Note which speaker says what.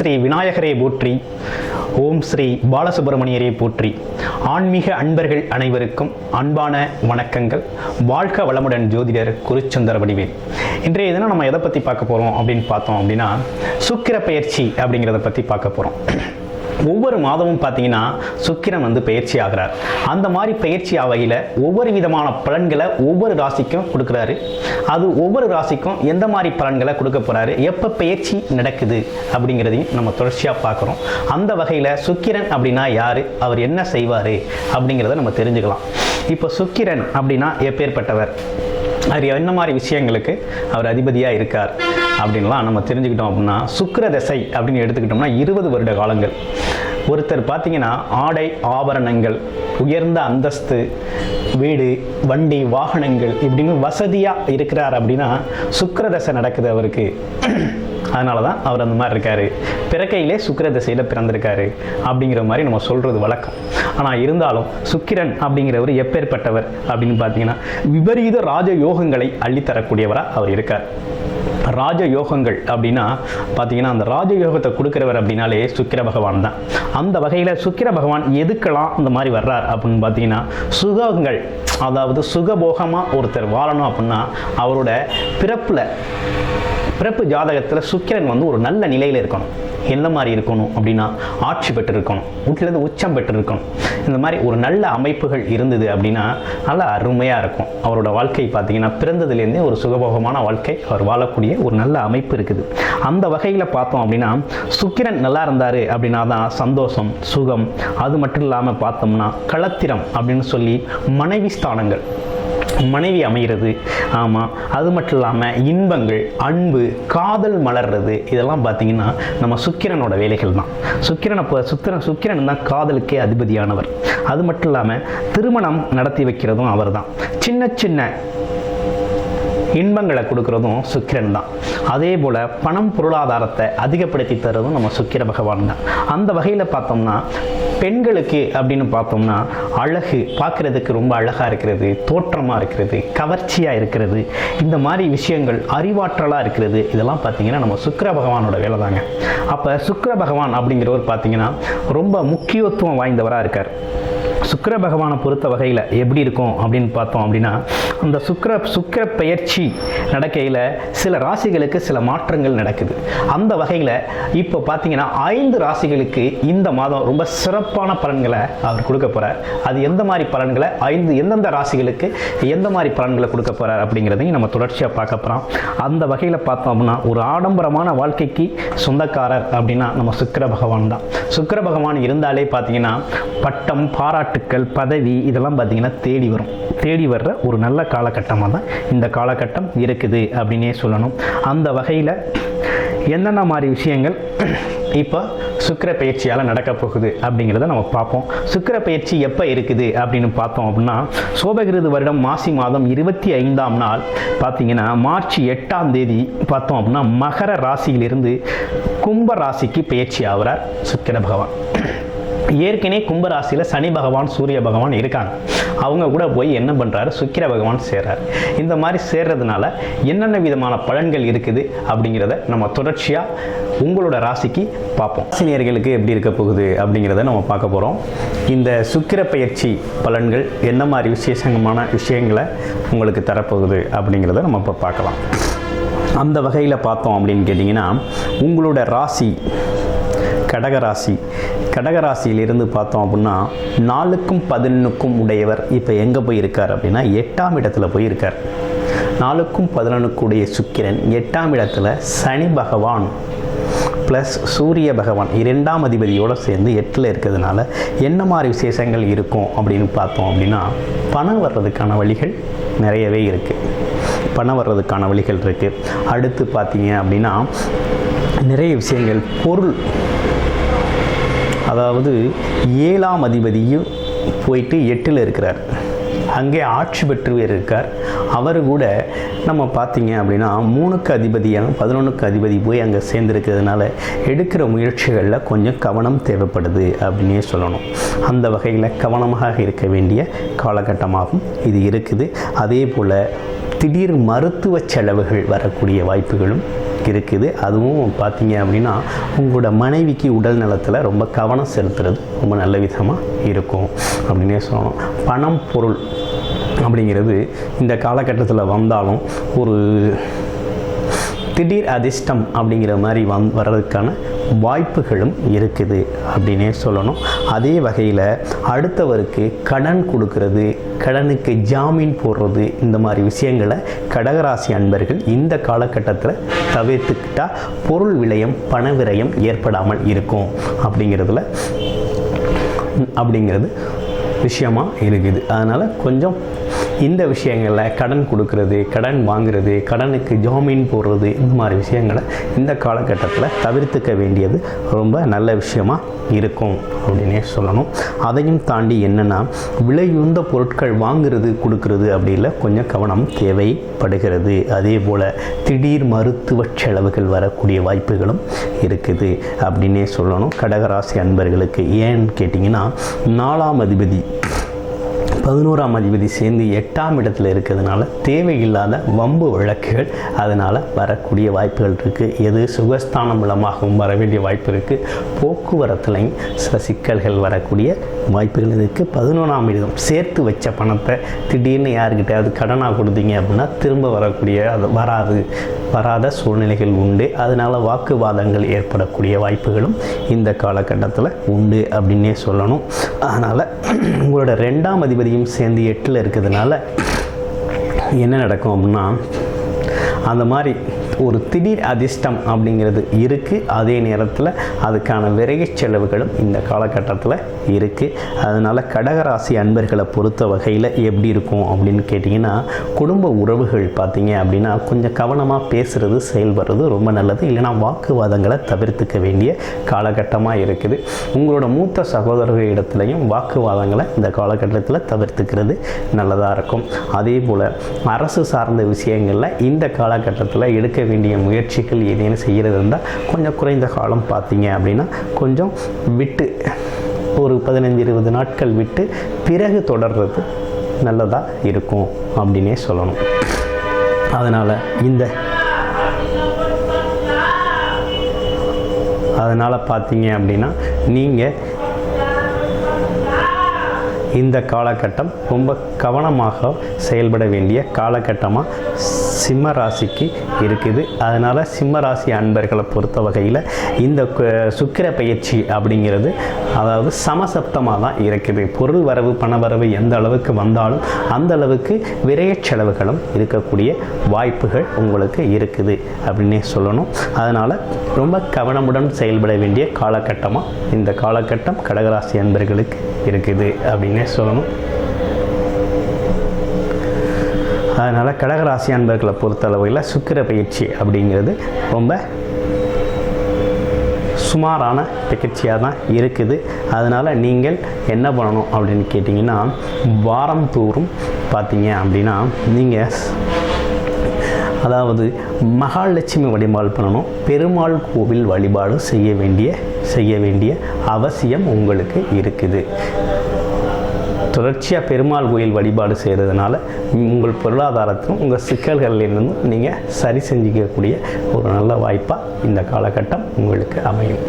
Speaker 1: ஸ்ரீ விநாயகரே போற்றி. ஓம் ஸ்ரீ பாலசுப்பிரமணியரே போற்றி. ஆன்மீக அன்பர்கள் அனைவருக்கும் அன்பான வணக்கங்கள். வாழ்க வளமுடன் ஜோதிடர் குருச்சந்தர வடிவேல். இன்றைய தினம் நம்ம எதை பற்றி பார்க்க போகிறோம் அப்படின்னு பார்த்தோம் அப்படின்னா சுக்கிர பயிற்சி அப்படிங்கிறத பற்றி பார்க்க போகிறோம் ஒவ்வொரு மாதமும் பார்த்தீங்கன்னா சுக்கிரன் வந்து பயிற்சி ஆகிறார். அந்த மாதிரி பயிற்சி ஆகையில் ஒவ்வொரு விதமான பலன்களை ஒவ்வொரு ராசிக்கும் கொடுக்குறாரு. அது ஒவ்வொரு ராசிக்கும் எந்த மாதிரி பலன்களை கொடுக்க போகிறாரு எப்போ பயிற்சி நடக்குது? அப்படிங்கிறதையும் நம்ம தொடர்ச்சியாக பார்க்குறோம். அந்த வகையில் சுக்கிரன் அப்படின்னா யார்? அவர் என்ன செய்வார்? அப்படிங்கிறத நம்ம தெரிஞ்சுக்கலாம். இப்போ சுக்கிரன் அப்படின்னா எப்பேற்பட்டவர் அவர் என்ன மாதிரி விஷயங்களுக்கு அவர் அதிபதியாக இருக்கார்? அப்படின்லாம் நம்ம தெரிஞ்சுக்கிட்டோம் அப்படின்னா சுக்கர தசை அப்படின்னு எடுத்துக்கிட்டோம்னா இருபது வருட காலங்கள். ஒருத்தர் பார்த்தீங்கன்னா ஆடை ஆபரணங்கள் உயர்ந்த அந்தஸ்து வீடு வண்டி வாகனங்கள் இப்படின்னு வசதியாக இருக்கிறார் அப்படின்னா சுக்கிர தசை நடக்குது அவருக்கு. அதனால தான் அவர் அந்த மாதிரி இருக்காரு. பிறக்கையிலே சுக்கிர திசையில் பிறந்திருக்காரு அப்படிங்கிற மாதிரி நம்ம சொல்கிறது வழக்கம். ஆனால் இருந்தாலும் சுக்கிரன் அப்படிங்கிறவர் எப்பேற்பட்டவர் அப்படின்னு பார்த்தீங்கன்னா விபரீத ராஜ யோகங்களை அள்ளித்தரக்கூடியவராக அவர் இருக்கார். ராஜ யோகங்கள் அப்படின்னா பார்த்தீங்கன்னா அந்த ராஜ யோகத்தை கொடுக்குறவர் அப்படின்னாலே சுக்கிர பகவான் தான். அந்த வகையில் சுக்கிர பகவான் எதுக்கெல்லாம் இந்த மாதிரி வர்றார் அப்படின்னு பார்த்தீங்கன்னா சுகங்கள் அதாவது சுகபோகமாக ஒருத்தர் வாழணும் அப்படின்னா அவரோட பிறப்பில் பிறப்பு ஜாதகத்தில் சுக்கிரன் வந்து ஒரு நல்ல நிலையில் இருக்கணும். என்ன மாதிரி இருக்கணும் அப்படின்னா ஆட்சி பெற்று இருக்கணும் வீட்டிலேருந்து உச்சம் பெற்று இருக்கணும் இந்த மாதிரி ஒரு நல்ல அமைப்புகள் இருந்தது அப்படின்னா நல்லா அருமையாக இருக்கும். அவரோட வாழ்க்கை பார்த்தீங்கன்னா பிறந்ததுலேருந்தே ஒரு சுகபோகமான வாழ்க்கை அவர் வாழக்கூடிய ஒரு நல்ல அமைப்பு இருக்குது. அந்த வகையில் பார்த்தோம் அப்படின்னா சுக்கிரன் நல்லா இருந்தார் அப்படின்னா தான் சந்தோஷம் சுகம். அது மட்டும் இல்லாமல் பார்த்தோம்னா களத்திரம் அப்படின்னு சொல்லி மனைவி ஸ்தானங்கள். மனைவி அமைகிறது ஆமாம் அது மட்டும் இல்லாமல் இன்பங்கள் அன்பு காதல் மலர்றது இதெல்லாம் பார்த்தீங்கன்னா நம்ம சுக்கிரனோட வேலைகள் தான். சுக்கிரனை இப்போ சுத்திரன் சுக்கிரன் தான் காதலுக்கே அதிபதியானவர். அது மட்டும் இல்லாமல் திருமணம் நடத்தி வைக்கிறதும் அவர் தான் சின்ன சின்ன இன்பங்களை கொடுக்கறதும் சுக்கிரன் தான். அதே போல் பணம் பொருளாதாரத்தை அதிகப்படுத்தி தரதும் நம்ம சுக்கிர பகவான் தான். அந்த வகையில் பார்த்தோம்னா பெண்களுக்கு அப்படின்னு பார்த்தோம்னா அழகு பார்க்குறதுக்கு ரொம்ப அழகாக இருக்கிறது தோற்றமாக இருக்கிறது கவர்ச்சியாக இருக்கிறது இந்த மாதிரி விஷயங்கள் அறிவாற்றலாக இருக்கிறது இதெல்லாம் பார்த்தீங்கன்னா நம்ம சுக்கிர பகவானோட வேலை தாங்க. அப்போ சுக்கிர பகவான் அப்படிங்கிறவர் பார்த்தீங்கன்னா ரொம்ப முக்கியத்துவம் வாய்ந்தவராக இருக்கார். சுக்கிர பகவானை பொறுத்த வகையில் எப்படி இருக்கும் அப்படின்னு பார்த்தோம் அப்படின்னா அந்த சுக்கிர சுக்கிர பெயர்ச்சி நடக்கையில் சில ராசிகளுக்கு சில மாற்றங்கள் நடக்குது. அந்த வகையில் இப்போ பார்த்தீங்கன்னா ஐந்து ராசிகளுக்கு இந்த மாதம் ரொம்ப சிறப்பான பலன்களை அவர் கொடுக்க போகிறார் அது எந்த மாதிரி பலன்களை ஐந்து எந்தெந்த ராசிகளுக்கு எந்த மாதிரி பலன்களை கொடுக்க போகிறார் அப்படிங்கிறதையும் நம்ம தொடர்ச்சியாக பார்க்க போகிறோம் அந்த வகையில் பார்த்தோம் அப்படின்னா ஒரு ஆடம்பரமான வாழ்க்கைக்கு சொந்தக்காரர் அப்படின்னா நம்ம சுக்கிர பகவான் தான். சுக்கிர பகவான் இருந்தாலே பார்த்தீங்கன்னா பட்டம் பாராட்டு பாராட்டுக்கள் பதவி இதெல்லாம் பார்த்தீங்கன்னா தேடி வரும். தேடி வர்ற ஒரு நல்ல காலகட்டமாக தான் இந்த காலகட்டம் இருக்குது அப்படின்னே சொல்லணும். அந்த வகையில் என்னென்ன மாதிரி விஷயங்கள் இப்போ சுக்கிர பயிற்சியால் நடக்க போகுது அப்படிங்கிறத நம்ம பார்ப்போம். சுக்கிர பயிற்சி எப்போ இருக்குது அப்படின்னு பார்த்தோம் அப்படின்னா சோபகிருது வருடம் மாசி மாதம் இருபத்தி ஐந்தாம் நாள் பார்த்தீங்கன்னா மார்ச் எட்டாம் தேதி பார்த்தோம் அப்படின்னா மகர ராசியிலிருந்து கும்ப ராசிக்கு பயிற்சி ஆகிறார் சுக்கிர பகவான். ஏற்கனவே கும்பராசியில் சனி பகவான் சூரிய பகவான் இருக்காங்க. அவங்க கூட போய் என்ன பண்ணுறாரு சுக்கிர பகவான் சேர்றாரு. இந்த மாதிரி சேர்றதுனால என்னென்ன விதமான பலன்கள் இருக்குது அப்படிங்கிறத நம்ம தொடர்ச்சியாக உங்களோட ராசிக்கு பார்ப்போம். ராசினியர்களுக்கு எப்படி இருக்க போகுது அப்படிங்கிறத நம்ம பார்க்க போகிறோம் இந்த சுக்கிர பயிற்சி பலன்கள் என்ன மாதிரி விசேஷமான விஷயங்களை உங்களுக்கு தரப்போகுது அப்படிங்கிறத நம்ம இப்போ பார்க்கலாம். அந்த வகையில் பார்த்தோம் அப்படின்னு கேட்டிங்கன்னா உங்களோட ராசி கடகராசி கடகராசியிலிருந்து பார்த்தோம் அப்படின்னா நாலுக்கும் பதினொன்றுக்கும் உடையவர் இப்போ எங்கே போய் இருக்கார் அப்படின்னா எட்டாம் இடத்துல போய் இருக்கார் நாலுக்கும் பதினொன்றுக்குடைய சுக்கிரன் எட்டாம் இடத்துல சனி பகவான் ப்ளஸ் சூரிய பகவான் இரண்டாம் அதிபதியோடு சேர்ந்து எட்டில் இருக்கிறதுனால என்ன மாதிரி விசேஷங்கள் இருக்கும் அப்படின்னு பார்த்தோம் அப்படின்னா பணம் வர்றதுக்கான வழிகள் நிறையவே இருக்குது பணம் வர்றதுக்கான வழிகள் இருக்குது அடுத்து பார்த்தீங்க அப்படின்னா நிறைய விஷயங்கள் பொருள் அதாவது ஏழாம் அதிபதியும் போயிட்டு எட்டில் இருக்கிறார். அங்கே ஆட்சி பெற்று இருக்கார். அவர் கூட நம்ம பார்த்தீங்க அப்படின்னா மூணுக்கு அதிபதியான பதினொன்றுக்கு அதிபதி போய் அங்கே சேர்ந்துருக்கிறதுனால எடுக்கிற முயற்சிகளில் கொஞ்சம் கவனம் தேவைப்படுது அப்படின்னே சொல்லணும். அந்த வகையில் கவனமாக இருக்க வேண்டிய காலகட்டமாகவும் இது இருக்குது. அதே போல் திடீர் மருத்துவ செலவுகள் வரக்கூடிய வாய்ப்புகளும் இருக்குது. அதுவும் பார்த்தீங்க அப்படின்னா உங்களோட மனைவிக்கு உடல் நலத்தில் ரொம்ப கவனம் செலுத்துறது ரொம்ப நல்ல விதமாக இருக்கும் அப்படின்னே சொல்லணும். பணம் பொருள் அப்படிங்கிறது இந்த காலகட்டத்தில் வந்தாலும் ஒரு திடீர் அதிர்ஷ்டம் அப்படிங்கிற மாதிரி வந் வர்றதுக்கான வாய்ப்புகளும் இருக்குது அப்படின்னே சொல்லணும். அதே வகையில் அடுத்தவருக்கு கடன் கொடுக்கறது கடனுக்கு ஜாமீன் போடுறது இந்த மாதிரி விஷயங்களை கடகராசி அன்பர்கள் இந்த காலகட்டத்தில் தவிர்த்துக்கிட்டால் பொருள் விரயம் பண விரயம் ஏற்படாமல் இருக்கும் அப்படிங்கிறதுல அப்படிங்கிறது விஷயமா இருக்குது. அதனால் கொஞ்சம் இந்த விஷயங்களில் கடன் கொடுக்கறது கடன் வாங்குறது கடனுக்கு ஜாமீன் போடுறது இந்த மாதிரி விஷயங்களை இந்த காலகட்டத்தில் தவிர்த்துக்க வேண்டியது ரொம்ப நல்ல விஷயமா இருக்கும் அப்படின்னே சொல்லணும். அதையும் தாண்டி என்னென்னா விலையுந்த பொருட்கள் வாங்குறது கொடுக்கறது அப்படில கொஞ்சம் கவனம் தேவைப்படுகிறது. அதே போல் திடீர் மருத்துவ செலவுகள் வரக்கூடிய வாய்ப்புகளும் இருக்குது அப்படின்னே சொல்லணும். கடகராசி அன்பர்களுக்கு ஏன்னு கேட்டிங்கன்னா நாலாம் அதிபதி பதினோராம் அதிபதி சேர்ந்து எட்டாம் இடத்துல இருக்கிறதுனால தேவையில்லாத வம்பு வழக்குகள் அதனால் வரக்கூடிய வாய்ப்புகள் இருக்குது எது சுகஸ்தானம் மூலமாகவும் வர வேண்டிய வாய்ப்பு இருக்குது போக்குவரத்துலையும் சில சிக்கல்கள் வரக்கூடிய வாய்ப்புகள் இருக்குது பதினொன்றாம் இடம் சேர்த்து வச்ச பணத்தை திடீர்னு யாருக்கிட்டையாவது கடனாக கொடுத்தீங்க அப்படின்னா திரும்ப வரக்கூடிய அது வராது வராத சூழ்நிலைகள் உண்டு. அதனால் வாக்குவாதங்கள் ஏற்படக்கூடிய வாய்ப்புகளும் இந்த காலகட்டத்தில் உண்டு அப்படின்னே சொல்லணும். அதனால் உங்களோட ரெண்டாம் அதிபதியும் சேர்ந்து எட்டில் இருக்கிறதுனால என்ன நடக்கும் அப்படின்னா அந்த மாதிரி ஒரு திடீர் அதிர்ஷ்டம் அப்படிங்கிறது இருக்குது அதே நேரத்தில் அதுக்கான விரைய செலவுகளும் இந்த காலகட்டத்தில் இருக்குது அதனால் கடகராசி அன்பர்களை பொறுத்த வகையில் எப்படி இருக்கும் அப்படின்னு கேட்டிங்கன்னா குடும்ப உறவுகள் பார்த்தீங்க அப்படின்னா கொஞ்சம் கவனமாக பேசுகிறது செயல்படுறது ரொம்ப நல்லது. இல்லைனா வாக்குவாதங்களை தவிர்த்துக்க வேண்டிய காலகட்டமாக இருக்குது. உங்களோட மூத்த சகோதரர்கள் இடத்துலையும் வாக்குவாதங்களை இந்த காலகட்டத்தில் தவிர்த்துக்கிறது நல்லதாக இருக்கும். அதே போல் அரசு சார்ந்த விஷயங்களில் இந்த காலகட்டத்தில் எடுக்க வேண்டிய முயற்சிகள் ஏதேனும் செய்கிறது இருந்தால் கொஞ்சம் குறைந்த காலம் பார்த்தீங்க அப்படின்னா கொஞ்சம் விட்டு ஒரு பதினஞ்சு இருபது நாட்கள் விட்டு பிறகு தொடர்றது நல்லதாக இருக்கும் அப்படின்னே சொல்லணும். அதனால் இந்த அதனால் பார்த்தீங்க அப்படின்னா நீங்கள் இந்த காலகட்டம் ரொம்ப கவனமாக செயல்பட வேண்டிய காலகட்டமாக சிம்ம ராசிக்கு இருக்குது. அதனால் சிம்ம ராசி அன்பர்களை பொறுத்த வகையில் இந்த சுக்கிர பயிற்சி அப்படிங்கிறது அதாவது சமசப்தமாக தான் இருக்குது. பொருள் வரவு பண வரவு எந்த அளவுக்கு வந்தாலும் அந்த அளவுக்கு விரைய செலவுகளும் இருக்கக்கூடிய வாய்ப்புகள் உங்களுக்கு இருக்குது அப்படின்னே சொல்லணும். அதனால் ரொம்ப கவனமுடன் செயல்பட வேண்டிய காலகட்டமாக இந்த காலகட்டம் கடகராசி அன்பர்களுக்கு இருக்குது அப்படின்னே சொல்லணும். அதனால் கடகராசி அன்பர்களை பொறுத்தளவில் சுக்கிர பயிற்சி அப்படிங்கிறது ரொம்ப சுமாரான பயிற்சியாக தான் இருக்குது. அதனால் நீங்கள் என்ன பண்ணணும் அப்படின்னு கேட்டிங்கன்னா வாரம் தோறும் பார்த்தீங்க அப்படின்னா நீங்கள் அதாவது மகாலட்சுமி வழிபாடு பண்ணணும். பெருமாள் கோவில் வழிபாடு செய்ய வேண்டிய செய்ய வேண்டிய அவசியம் உங்களுக்கு இருக்குது. தொடர்ச்சியாக பெருமாள் கோயில் வழிபாடு செய்கிறதுனால உங்கள் பொருளாதாரத்திலும் உங்கள் சிக்கல்களிலிருந்தும் நீங்கள் சரி செஞ்சுக்கக்கூடிய ஒரு நல்ல வாய்ப்பாக இந்த காலகட்டம் உங்களுக்கு அமையும்.